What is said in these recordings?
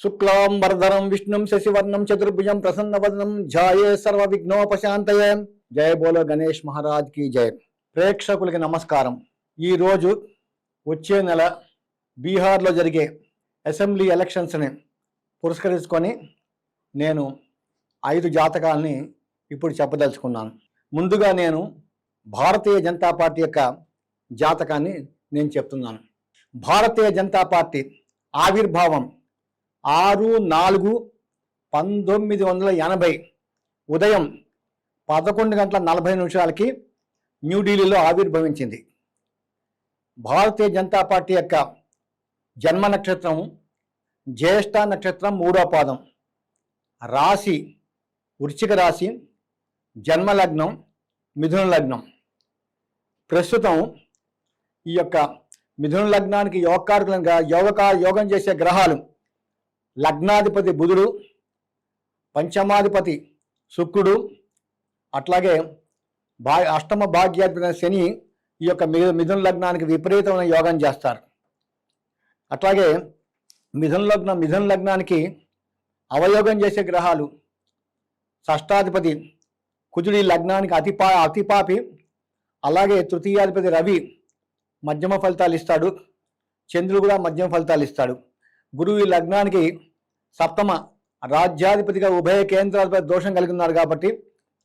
శుక్లాంబరధరం విష్ణుం శశివర్ణం చతుర్భుజం ప్రసన్నవదనం జాయే సర్వ విఘ్నోపశాంతయే జయ బోలో గణేష్ మహారాజ్కి జయ. ప్రేక్షకులకి నమస్కారం. ఈరోజు వచ్చే నెల బీహార్లో జరిగే అసెంబ్లీ ఎలక్షన్స్ని పురస్కరించుకొని నేను ఐదు జాతకాలని ఇప్పుడు చెప్పదలుచుకున్నాను. ముందుగా నేను భారతీయ జనతా పార్టీ యొక్క జాతకాన్ని నేను చెప్తున్నాను. భారతీయ జనతా పార్టీ ఆవిర్భావం ఆరు నాలుగు పంతొమ్మిది వందల ఎనభై ఉదయం పదకొండు గంటల నలభై నిమిషాలకి న్యూఢిల్లీలో ఆవిర్భవించింది. భారతీయ జనతా పార్టీ యొక్క జన్మ నక్షత్రం జ్యేష్ఠ నక్షత్రం మూడో పాదం. రాశి వృశ్చిక రాశి జన్మ లగ్నం మిథున లగ్నం. ప్రస్తుతం ఈ యొక్క మిథున లగ్నానికి యోగకారకులంగా యోగకా యోగం చేసే గ్రహాలు లగ్నాధిపతి బుధుడు పంచమాధిపతి శుక్రుడు అట్లాగే భా అష్టమ భాగ్యాధిపతి శని ఈ యొక్క మి- మిథున లగ్నానికి విపరీతమైన యోగం చేస్తారు. అట్లాగే మిథున లగ్నం మిథున లగ్నానికి అవయోగం చేసే గ్రహాలు షష్టాధిపతి కుజుడి లగ్నానికి అతిపా అతిపాపి అలాగే తృతీయాధిపతి రవి మధ్యమ ఫలితాలు ఇస్తాడు చంద్రుడు కూడా మధ్యమ ఫలితాలు ఇస్తాడు. గురువు ఈ లగ్నానికి సప్తమ రాజ్యాధిపతిగా ఉభయ కేంద్రాధిపతి దోషం కలిగి ఉన్నారు కాబట్టి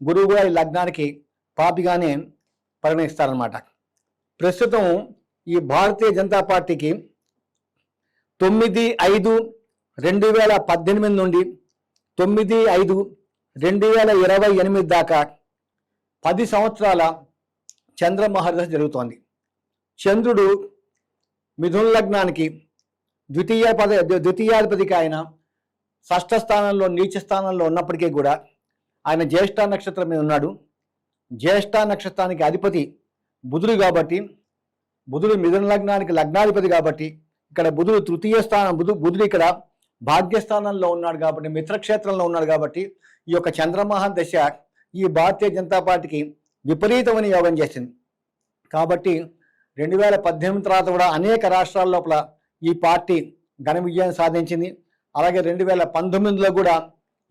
గురువు కూడా ఈ లగ్నానికి పాపిగానే పరిగణిస్తారనమాట ప్రస్తుతం ఈ భారతీయ జనతా పార్టీకి తొమ్మిది ఐదు రెండు వేల పద్దెనిమిది నుండి తొమ్మిది ఐదు రెండు వేల ఇరవై ఎనిమిది దాకా పది సంవత్సరాల చంద్ర మహర్దశ జరుగుతోంది. చంద్రుడు మిథున లగ్నానికి ద్వితీయ పద ద్వితీయాధిపతికి ఆయన షష్ఠ స్థానంలో నీచ స్థానంలో ఉన్నప్పటికీ కూడా ఆయన జ్యేష్ఠ నక్షత్రం మీద ఉన్నాడు. జ్యేష్ఠ నక్షత్రానికి అధిపతి బుధుడు కాబట్టి బుధుడు మిథున లగ్నానికి లగ్నాధిపతి కాబట్టి ఇక్కడ బుధుడు తృతీయ స్థానం బుధు బుధుడు ఇక్కడ భాగ్యస్థానంలో ఉన్నాడు కాబట్టి మిత్రక్షేత్రంలో ఉన్నాడు కాబట్టి ఈ యొక్క చంద్రమోహన్ దశ ఈ భారతీయ జనతా పార్టీకి విపరీతమైన యోగం చేసింది. కాబట్టి రెండు వేల పద్దెనిమిది తర్వాత కూడా అనేక రాష్ట్రాల లోపల ఈ పార్టీ ఘన విజయం సాధించింది. అలాగే రెండు వేల పంతొమ్మిదిలో కూడా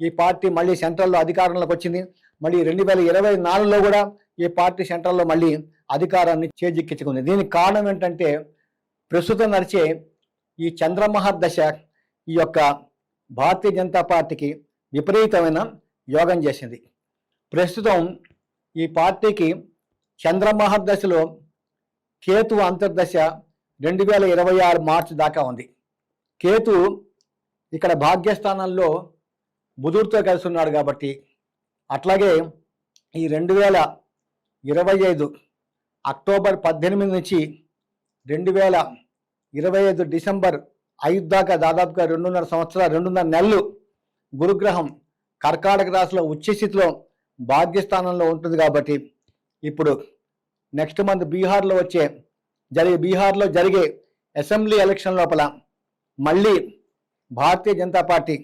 ఈ పార్టీ మళ్ళీ సెంట్రల్లో అధికారంలోకి వచ్చింది. మళ్ళీ రెండు వేల ఇరవై నాలుగులో కూడా ఈ పార్టీ సెంట్రల్లో మళ్ళీ అధికారాన్ని చేజిక్కించుకుంది. దీనికి కారణం ఏంటంటే ప్రస్తుతం నడిచే ఈ చంద్రమహర్దశ ఈ యొక్క భారతీయ జనతా పార్టీకి విపరీతమైన యోగం చేసింది. ప్రస్తుతం ఈ పార్టీకి చంద్రమహర్దశలో కేతు అంతర్దశ రెండు వేల ఇరవై ఆరు మార్చి దాకా ఉంది. కేతు ఇక్కడ భాగ్యస్థానంలో బుధుడితో కలిసి ఉన్నాడు కాబట్టి అట్లాగే ఈ రెండు వేల ఇరవై ఐదు అక్టోబర్ పద్దెనిమిది నుంచి రెండు వేల ఇరవై ఐదు డిసెంబర్ ఐదు దాకా దాదాపుగా రెండున్నర సంవత్సరాల రెండున్నర నెలలు గురుగ్రహం కర్కాటక రాశిలో ఉచ్చస్థితిలో భాగ్యస్థానంలో ఉంటుంది కాబట్టి ఇప్పుడు నెక్స్ట్ మంత్ బీహార్లో వచ్చే జరిగే బీహార్లో జరిగే అసెంబ్లీ ఎలక్షన్ లోపల మళ్ళీ భారతీయ జనతా పార్టీ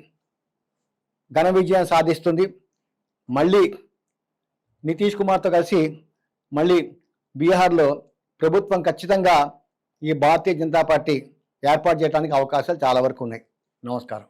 ఘన విజయం సాధిస్తుంది. మళ్ళీ నితీష్ కుమార్తో కలిసి మళ్ళీ బీహార్లో ప్రభుత్వం ఖచ్చితంగా ఈ భారతీయ జనతా పార్టీ ఏర్పాటు చేయడానికి అవకాశాలు చాలా వరకు ఉన్నాయి. నమస్కారం.